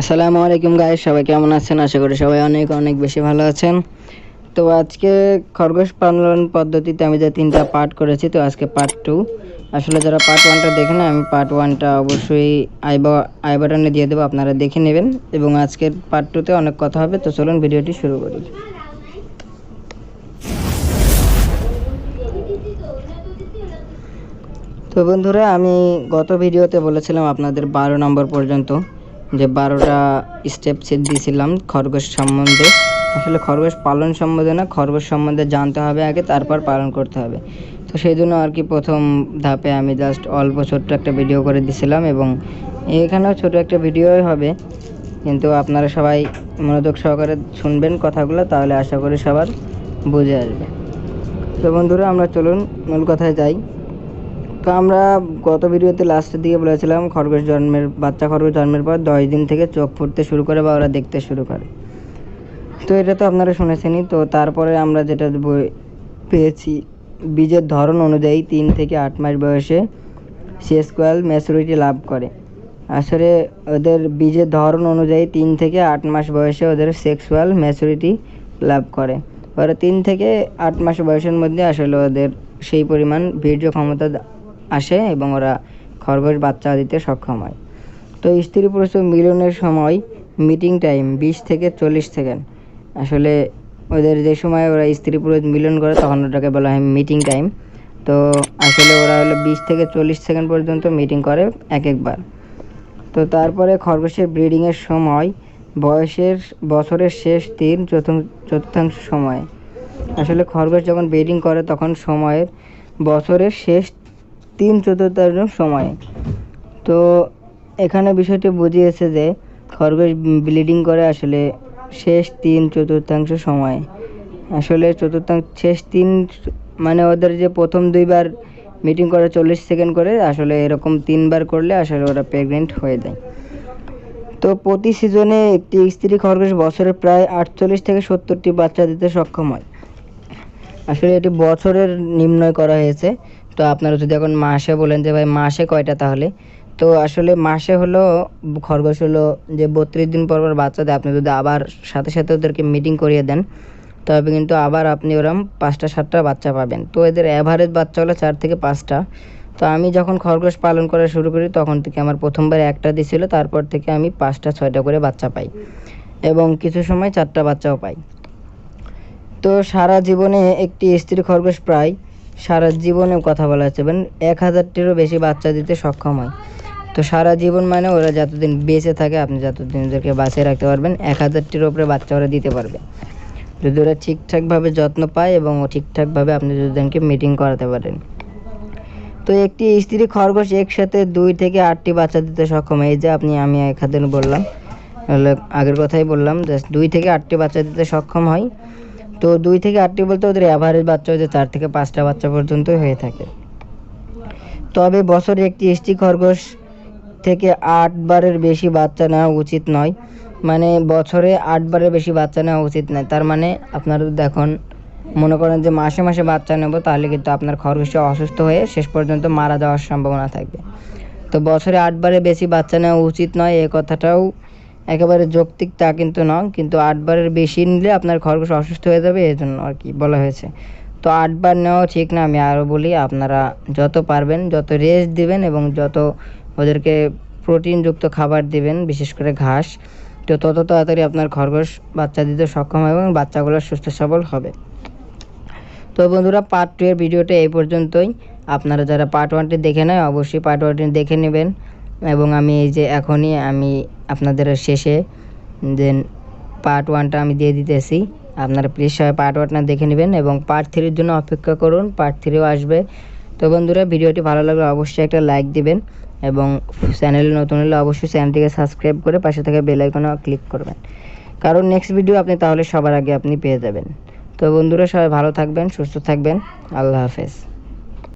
আসসালামু আলাইকুম গাইস সবাই কেমন আছেন? আশা করি সবাই অনেক অনেক বেশি ভালো আছেন। তো আজকে খরগোশ পালন পদ্ধতিতে আমি যে তিনটা পার্ট করেছি, তো আজকে পার্ট টু আসলে যারা পার্ট ওয়ানটা দেখেন আমি পার্ট ওয়ানটা অবশ্যই আই বাটনে দিয়ে দেবো, আপনারা দেখে নেবেন। এবং আজকের পার্ট টুতে অনেক কথা হবে, তো চলুন ভিডিওটি শুরু করি। তো বন্ধুরা, আমি গত ভিডিওতে বলেছিলাম আপনাদের বারো নম্বর পর্যন্ত। যে বারোটা স্টেপ দিয়েছিলাম খরগোশ সম্বন্ধে। আসলে খরগোশ পালন সম্বন্ধে না, খরগোশ সম্বন্ধে জানতে হবে আগে, তারপর পালন করতে হবে। তো সেই জন্য আর কি প্রথম ধাপে আমি জাস্ট অল্প ছোট্ট একটা ভিডিও করে দিছিলাম এবং এখানেও ছোট একটা ভিডিওই হবে। কিন্তু আপনারা সবাই মনোযোগ সহকারে শুনবেন কথাগুলো, তাহলে আশা করি সবার বুঝে আসবে। তো বন্ধুরা, আমরা চলুন মূল কথায় যাই। তো আমরা গত ভিডিওতে লাস্টের দিকে বলেছিলাম, খরগোশ জন্মের, বাচ্চা খরগোশ জন্মের পর দশ দিন থেকে চোখ ফুটতে শুরু করে বা ওরা দেখতে শুরু করে। তো এটা তো আপনারা শুনেছেনই, তো তারপরে আমরা যেটা পেয়েছি, বীজের ধরন অনুযায়ী তিন থেকে আট মাস বয়সে সেক্সুয়াল ম্যাচুরিটি লাভ করে। আসলে ওদের বীজের ধরন অনুযায়ী তিন থেকে আট মাস বয়সে ওদের সেক্সুয়াল ম্যাচুরিটি লাভ করে। ওরা তিন থেকে আট মাস বয়সের মধ্যে আসলে ওদের সেই পরিমাণ বীর্য ক্ষমতা আসে এবং ওরা খরগোশ বাচ্চা দিতে সক্ষম হয়। তো স্ত্রী পুরুষ মিলনের সময় মিটিং টাইম বিশ থেকে চল্লিশ সেকেন্ড আসলে ওদের যে সময় ওরা স্ত্রী পুরুষ মিলন করে তখন ওটাকে বলা হয় মিটিং টাইম তো আসলে ওরা হলো বিশ থেকে চল্লিশ সেকেন্ড পর্যন্ত মিটিং করে এক একবার। তো তারপরে খরগোশের ব্রিডিংয়ের সময় বয়সের, বছরের শেষ তিন চতুর্থ, চতুর্থাংশ সময়। আসলে খরগোশ যখন ব্রিডিং করে তখন সময়ের বছরের শেষ তিন চতুর্থাংশ সময়। তো এখানে বিষয়টি বুঝিয়েছে যে খরগোশ ব্লিডিং করে আসলে শেষ তিন চতুর্থাংশ সময়। আসলে চতুর্থাংশ শেষ তিন মানে ওদের যে প্রথম দুইবার মিটিং করে চল্লিশ সেকেন্ড করে, আসলে এরকম তিনবার করলে আসলে ওরা প্রেগনেন্ট হয়ে যায়। তো প্রতি সিজনে একটি স্ত্রী খরগোশ বছরে প্রায় আটচল্লিশ থেকে সত্তরটি বাচ্চা দিতে সক্ষম হয়। আসলে এটি বছরের নির্ণয় করা হয়েছে। তো আপনারা যদি এখন মাসে বলেন যে, ভাই, মাসে কয়টা তাহলে? তো আসলে মাসে হলো খরগোশ হলো যে, বত্রিশ দিন পর পর বাচ্চা দেয়। আপনি যদি আবার সাথে সাথে ওদেরকে মিটিং করিয়ে দেন, তবে কিন্তু আবার আপনি ওরম পাঁচটা, সাতটা বাচ্চা পাবেন। তো এদের অ্যাভারেজ বাচ্চা হলো চার থেকে পাঁচটা। তো আমি যখন খরগোশ পালন করা শুরু করি, তখন থেকে আমার প্রথমবার একটা দিছিল, তারপর থেকে আমি পাঁচটা, ছয়টা করে বাচ্চা পাই এবং কিছু সময় চারটা বাচ্চাও পাই। তো সারা জীবনে একটি স্ত্রী খরগোশ প্রায় সারা জীবনে কথা বলা হচ্ছে মানে এক হাজারটিরও বেশি বাচ্চা দিতে সক্ষম হয়। তো সারা জীবন মানে ওরা যতদিন বেঁচে থাকে, আপনি যতদিন ওদেরকে বাঁচিয়ে রাখতে পারবেন, এক হাজারটির ওপরে বাচ্চা ওরা দিতে পারবে। যদি ওরা ঠিকঠাকভাবে যত্ন পায় এবং ঠিকঠাকভাবে আপনি যদি মিটিং করাতে পারেন। তো একটি স্ত্রী খরগোশ একসাথে দুই থেকে আটটি বাচ্চা দিতে সক্ষম। এই যে আপনি, আমি হাতে বললাম। আগের কথাই বললাম জাস্ট দুই থেকে আটটি বাচ্চা দিতে সক্ষম হয়। তো দুই থেকে আটটি বলতে ওদের অ্যাভারেজ বাচ্চা হচ্ছে চার থেকে পাঁচটা বাচ্চা পর্যন্তই হয়ে থাকে। তবে বছরে একটি এসটি খরগোশ থেকে আটবারের বেশি বাচ্চা নেওয়া উচিত নয়। মানে বছরে আটবারের বেশি বাচ্চা নেওয়া উচিত নয়। তার মানে আপনারা দেখুন মনে করেন যে মাসে মাসে বাচ্চা নেব, তাহলে কিন্তু আপনার খরগোশটা অসুস্থ হয়ে শেষ পর্যন্ত মারা যাওয়ার সম্ভাবনা থাকবে। তো বছরে আটবারের বেশি বাচ্চা নেওয়া উচিত নয়, এ কথাটাও একেবারে যৌক্তিক তা কিন্তু নয়, কিন্তু আটবারের বেশি নিলে আপনার খরগোশ অসুস্থ হয়ে যাবে এই জন্য আর কি বলা হয়েছে। তো আটবার নেওয়া ঠিক না, আমি আরও বলি, আপনারা যত পারবেন, যত রেস্ট দিবেন এবং যত ওদেরকে প্রোটিনযুক্ত খাবার দিবেন, বিশেষ করে ঘাস, তো তত তাড়াতাড়ি আপনার খরগোশ বাচ্চা দিতে সক্ষম হবে এবং বাচ্চাগুলো সুস্থ সবল হবে। তো বন্ধুরা পার্ট টু এর ভিডিওটা এই পর্যন্তই। আপনারা যারা পার্ট ওয়ানটি দেখে নেয়, অবশ্যই পার্ট ওয়ানটি দেখে নেবেন। এবং আমি এই যে এখনই আমি আপনাদের শেষে যে পার্ট ওয়ানটা আমি দিয়ে দিতেছি। আপনারা প্লিজ সবাই পার্ট ওয়ানটা দেখে নেবেন এবং পার্ট থ্রির জন্য অপেক্ষা করুন পার্ট থ্রিও আসবে। তো বন্ধুরা, ভিডিওটি ভালো লাগলে অবশ্যই একটা লাইক দিবেন এবং চ্যানেলে নতুন হলে অবশ্যই চ্যানেলটিকে সাবস্ক্রাইব করে পাশে থাকা বেল আইকনে ক্লিক করবেন। কারণ নেক্সট ভিডিও আপনি তাহলে সবার আগে আপনি পেয়ে যাবেন। তো বন্ধুরা, সবাই ভালো থাকবেন, সুস্থ থাকবেন। আল্লাহ হাফেজ।